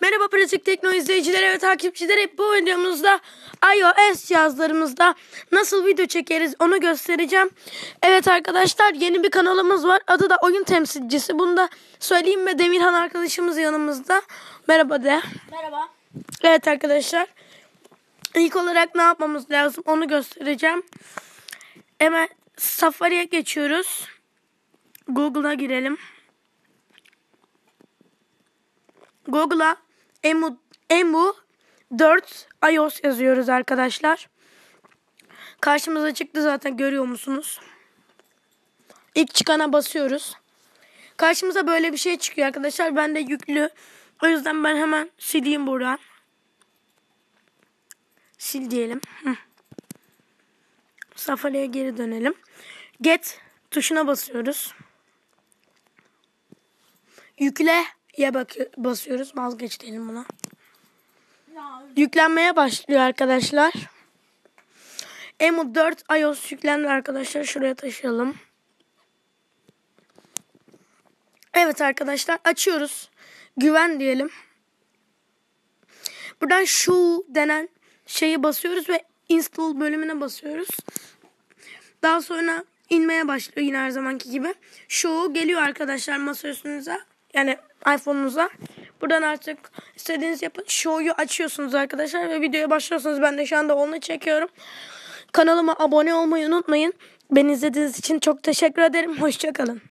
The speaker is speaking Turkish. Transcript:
Merhaba pratik tekno izleyicileri ve takipçileri. Bu videomuzda iOS cihazlarımızda nasıl video çekeriz onu göstereceğim. Evet arkadaşlar yeni bir kanalımız var. Adı da Oyun Temsilcisi. Bunu da söyleyeyim ve Demirhan arkadaşımız yanımızda. Merhaba de. Merhaba. Evet arkadaşlar. İlk olarak ne yapmamız lazım onu göstereceğim. Hemen Safari'ye geçiyoruz. Google'a girelim. Google'a emu, emu 4 iOS yazıyoruz arkadaşlar. Karşımıza çıktı zaten görüyor musunuz? İlk çıkana basıyoruz. Karşımıza böyle bir şey çıkıyor arkadaşlar. Ben de yüklü. O yüzden ben hemen sileyim buradan. Sil diyelim. Hı. Safari'ye geri dönelim. Get tuşuna basıyoruz. Bak basıyoruz. Vazgeç diyelim buna. Ya, Yüklenmeye başlıyor arkadaşlar. Emu 4 iOS yüklendi arkadaşlar. Şuraya taşıyalım. Evet arkadaşlar açıyoruz. Güven diyelim. Buradan şu denen şeyi basıyoruz ve install bölümüne basıyoruz. Daha sonra inmeye başlıyor yine her zamanki gibi. Şu geliyor arkadaşlar masa üstünüze. Yani iPhone'unuza. Buradan artık istediğiniz yapın. Show'yu açıyorsunuz arkadaşlar ve videoya başlıyorsunuz. Ben de şu anda onu çekiyorum. Kanalıma abone olmayı unutmayın. Beni izlediğiniz için çok teşekkür ederim. Hoşçakalın.